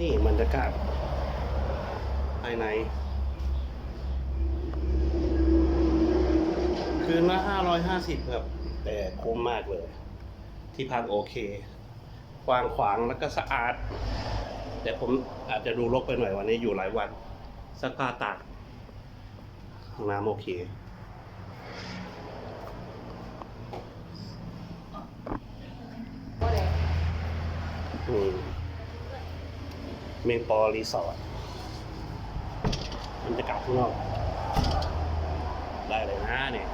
นี่บรรยากาศภายใน คืนละห้าร้อยห้าสิบครับ แต่คุ้มมากเลย ที่พักโอเคกว้างขวางแล้วก็สะอาด แต่ผมอาจจะดูรกไปหน่อยวันนี้อยู่หลายวันสักผ้าตากห้องน้ำโอเคอืม มงปอรีสอร์ทบรรยากาศข้างนอกได้เลยนะเนี่ย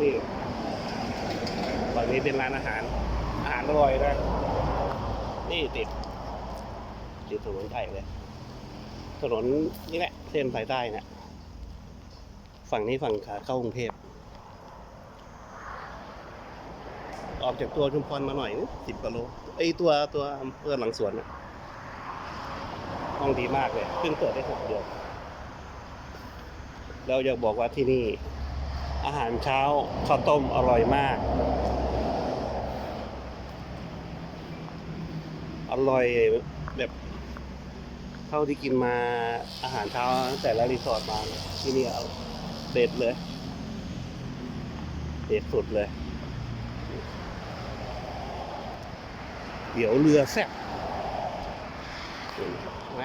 นี่ฝั่งนี้เป็นร้านอาหาร อาหารอร่อยนะ ติดติดถนนไทยเลย ถนนนี่แหละ เส้นสายใต้เนี่ยฝั่งนี้ฝั่งขาเข้ากรุงเทพออกจากตัวชุมพรมาหน่อยสิบกิโลไอตัวตัวอำเภอหลังสวนน่ะห้องดีมากเลยเพิ่งเปิดได้หกเดือนแล้วอยากบอกว่าที่นี่ อาหารเช้าข้าวต้มอร่อยมาก อร่อยแบบเท่าที่กินมาอาหารเช้าตั้งแต่ละรีสอร์ทมาที่นี่เอาเด็ดเลย เด็ดสุดเลย เดี๋ยวเรือแซ่บหนไหม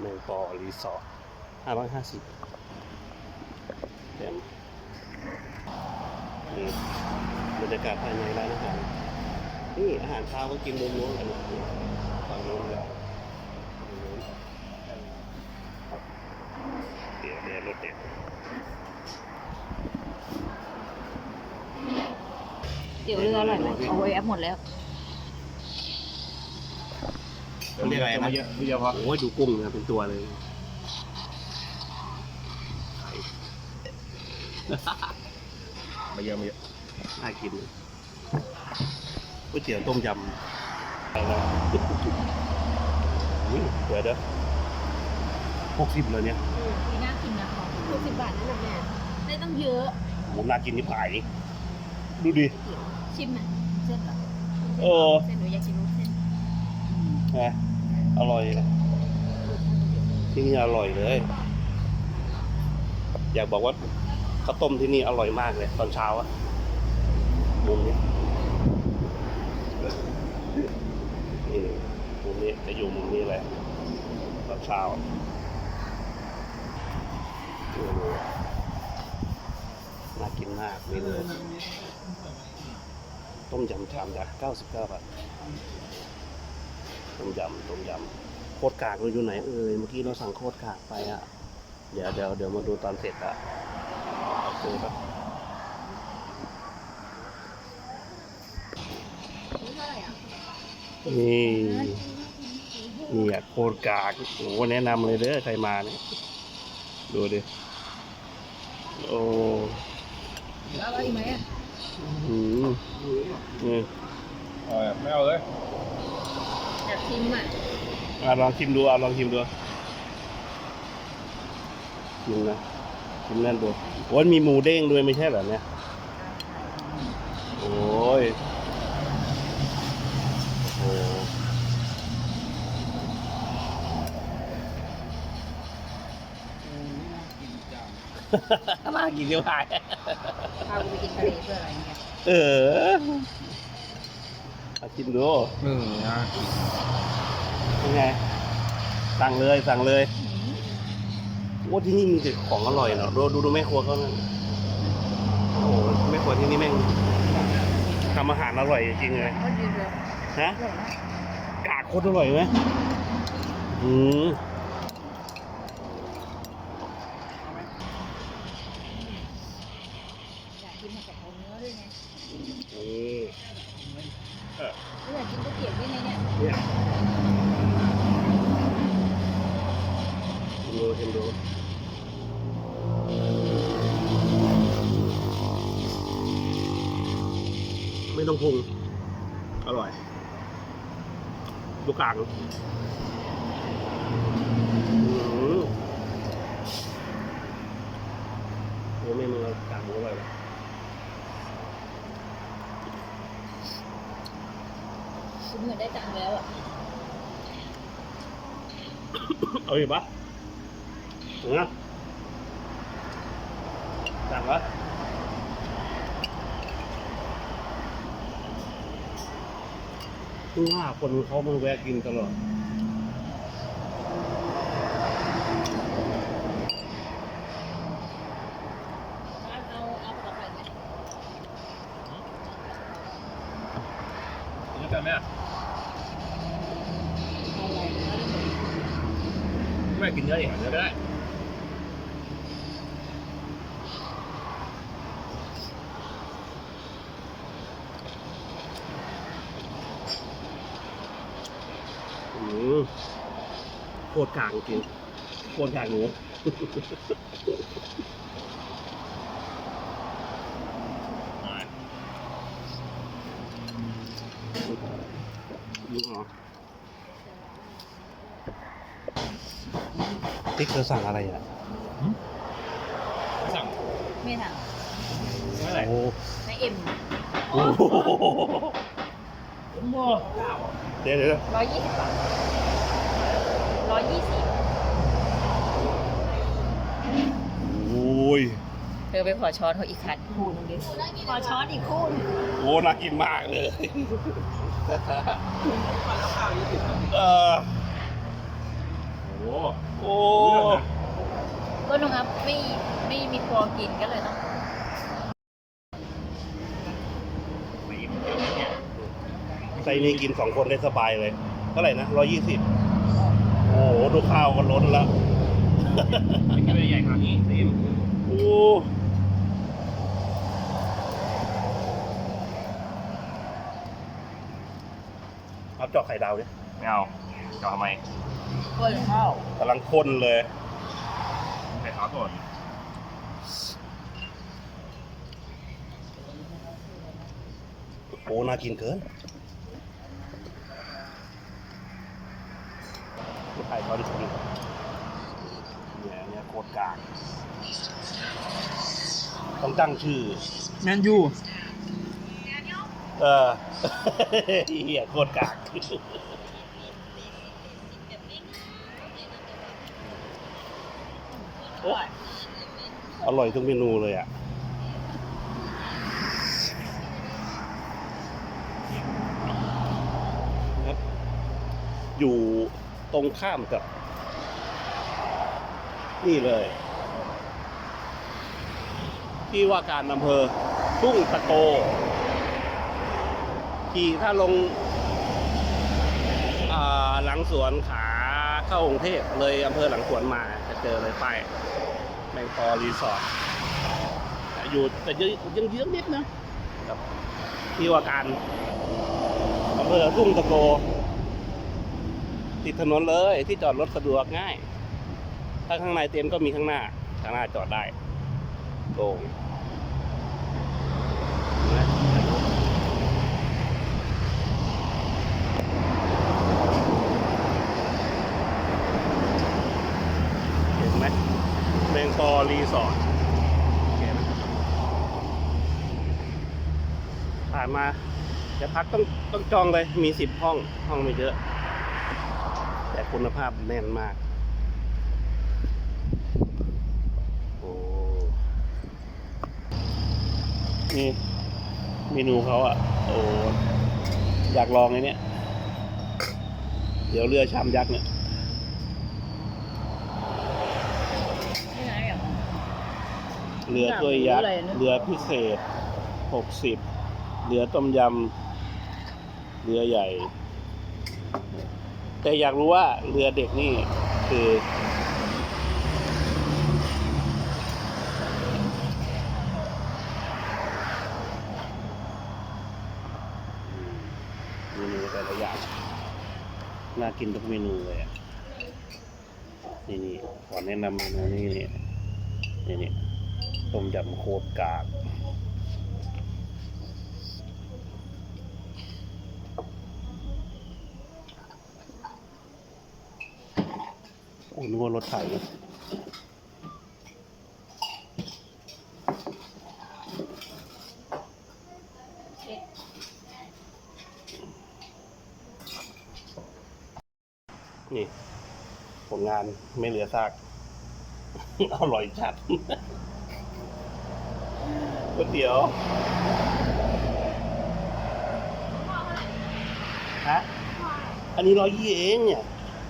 แมงปอรีสอร์ทห้าร้อยห้าสิบเต็มนี่บรรยากาศภายในร้านอาหาร นี่อาหารเช้าก็กินมุมนู้นกันฝั่งนู้นเลยฝั่งนู้นเดี๋ยวเดี๋ยวรถเด็ดเดี๋ยวเรืออร่อยไหมเอาไว้แอปหมดแล้วเขาเรียกอะไรนะเยอะเยอะพอโอ้ยดูกุ้งเนี่ยเป็นตัวเลยไข่ไม่เยอะไม่เยอะน่ากิน ก๋วยเตี๋ยวต้มยำอะไรนะนี่เดี๋ยวเด้อหกสิบเลยเนี่ยมีน่ากินนะของหกสิบบาทนั่นแหละแม่ได้ต้องเยอะผมน่ากินที่ผายดูดิ ชิมไหมเส้นเหรอโอ้เส้นหนูอยากชิมเส้นนะอร่อยเลยที่นี่อร่อยเลย อยากบอกว่าข้าวต้มที่นี่อร่อยมากเลย ตอนเช้าอะมุมนี้นี่มุมนี้ จะอยู่มุมนี้เลยตอนเช้าน่ากินมากนี่เลยต้มยำชามยักษ์99บาทต้มยำต้มยำโคตรกากเราอยู่ไหนเอ่ยเมื่อกี้เราสั่งโคตรกากไปอะ เดี๋ยวเดี๋ยวเดี๋ยวมาดูตอนเสร็จอะเจอปะนี่ นี่อะโคตรกากโอ้โหแนะนำเลยเด้อใครมาเนี่ยดูดิโอ้อร่อยไหมอะหืมนี่เอาแบบไม่เอาเลยอยากชิมอะอะลองชิมดูอะลองชิมดูชิมนะชิมนั่นดูโอ้ยมีหมูเด้งด้วยไม่ใช่เหรอเนี่ย น่ากินเดียวหาย พากูไปกินทะเลเพื่ออะไรเนี่ยเออเอาชิมดูหนึ่งนะเป็นไง สั่งเลยสั่งเลยโอ้ที่นี่มีแต่ของอร่อยเนาะดูดูดูแม่ครัวเขานะโอ้โหแม่ครัวที่นี่แม่งทำอาหารอร่อยจริงๆเลยก็ดีเลยฮะอร่อยมากกากโคตรอร่อยไหมอืม อยากกินมาจากเอาเนื้อด้วยไง นี่เออ ไม่อยากกินก๋วยเตี๋ยวด้วยไงเนี่ย เนี่ยชิมดูชิมดู ไม่ต้องปรุงอร่อย ดูกลางอืมโอ้ไม่มือกลางหมูไปเลยคุณเหมือนได้ตังค์แล้วอะ เอาอีกปะถึงนะสั่งวะ คือว่าคนเขามาแวะกินตลอดเอาเอาปลาไข่ไหมกินด้วยกันไหมอะเอาอะไรเอาอะไรไม่กินเนื้อดิหาเนื้อก็ได้ อืม โคตรกลางจริงโคตรกลางหนูยิ่งเหรอติ๊กเธอสั่งอะไรอะสั่งไม่ถามไม่อะไรโอ้ในเอ็มโอ้โหเดี๋ยวเดี๋ยวร้อยยี่สิบบาท ร้อยยี่สิบโอ้ยเธอไปขอช้อนเขาอีกคันคู่นึงดิขอช้อนอีกคู่นึงโอ้น่ากินมากเลยเออโอ้โอ้ก็น้องครับไม่ไม่มีครัวกินก็เลยต้องไม่อิ่มเยอะเนี่ยไซนี้กินสองคนได้สบายเลยเท่าไหร่นะร้อยยี่สิบโอ้โหดูข้าวก็ล้นแล้วไม่กินใหญ่ขนาดนี้ซิมโอ้เอาเจาะไข่ดาวดิไม่เอาจะทำไมคนข้าวกำลังข้นเลยใส่ขาวก่อนโอ้น่ากินเกิน ข่เขาดิบๆเนี่ยอันเนี่ยโคตรกลาง ต้องตั้งชื่อ แมนยู เออเหี้ยโคตรกากอร่อยอร่อยทุกเมนูเลยอะครับอยู่ ตรงข้ามกับ นี่เลย ที่ว่าการอำเภอทุ่งตะโก ขี่ถ้าลงาหลังสวนขาเข้ากรุงเทพเลยอำเภอหลังสวนมาจะเจอเลยป้ายแมงปอรีสอร์ทอยู่แต่ยังยังเยื้องนิดนะกับที่ว่าการอำเภอทุ่งตะโก ติดถนนเลย ที่จอดรถสะดวกง่าย ถ้าข้างในเต็มก็มีข้างหน้า ข้างหน้าจอดได้โล่งเห็นไหมเมแมงปอรีสอร์ทเห็นไหมผ่านมาจะพักต้องต้องจองเลย มีสิบห้อง ห้องไม่เยอะ คุณภาพแน่นมาก โอ้นี่เมนูเขาอะ โอ้อยากลองเลยเนี่ยเดี๋ยวเรือชามยักษ์เนี่ยนี่ไงอะเรือถ้วยยักษ์อยากรู้อะไรนะเรือพิเศษหกสิบเรือต้มยำเรือใหญ่ แต่อยากรู้ว่าเรือเด็กนี่คือ เมนูแต่ละอย่างน่ากินทุกเมนูเลยอะ นี่นี่ขอแนะนำเมนูนี้นี่นี่นี่ต้มยำโคตรกาก โอ้นึกว่ารถไถนี่ผลงานไม่เหลือซาก อร่อยจัดก๋วยเตี๋ยว ฮะ อันนี้ร้อยยี่เองเนี่ย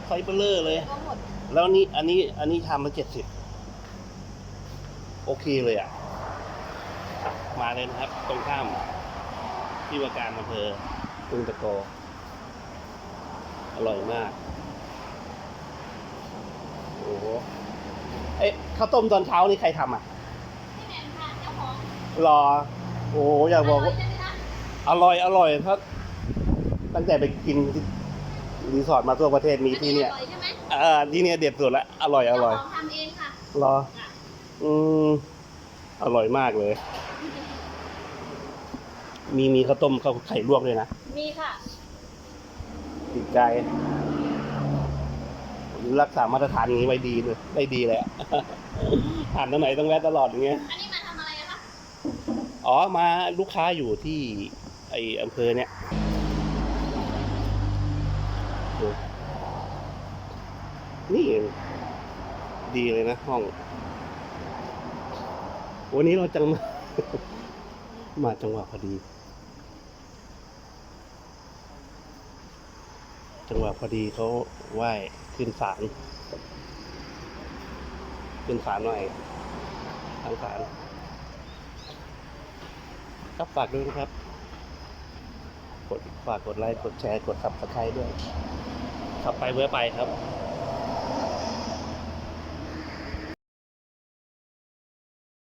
ไฟเบลเลอร์เลย แล้วนี่อันนี้อันนี้ทำมาเจ็ดสิบโอเคเลยอะ มาเลยนะครับ ตรงข้าม ที่ว่าการอำเภอตุงตะโกอร่อยมาก โอ้โหเอ๊ะข้าวต้มตอนเช้านี่ใครทำอะพี่แหม่มค่ะเจ้าของรอ โอ้โหอยากบอกว่าใช่ไหมคะอร่อยอร่อยถ้าตั้งแต่ไปกินที่ รีสอร์ทมาทั่วประเทศมีที่เนี่ยอร่อยใช่ไหมเอ่าที่เนี่ยเด็ดสุดละอร่อยอร่อยเจ้าของทำเองค่ะรอ อืมอร่อยมากเลย มีมีข้าวต้มข้าวไข่ลวกด้วยนะ มีค่ะ ติดใจ รักษามาตรฐานอย่างนี้ไว้ดีเลยได้ดีเลยอะ ผ่านตรงไหนต้องแวะตลอดอย่างเงี้ย อันนี้มาทำอะไรอะคะอ๋อมาลูกค้าอยู่ที่ ไออำเภอเนี่ยดูนี่เอง ดีเลยนะห้อง วันนี้เราจังมามาจังหวะพอดี จังหวะพอดีเขาไหว้ขึ้นศาลขึ้นศาลหน่อยทางศาลครับฝากด้วยนะครับ กดฝากกดไลค์ กดแชร์ กดซับสไครต์ด้วยขับไปเมื่อไปครับ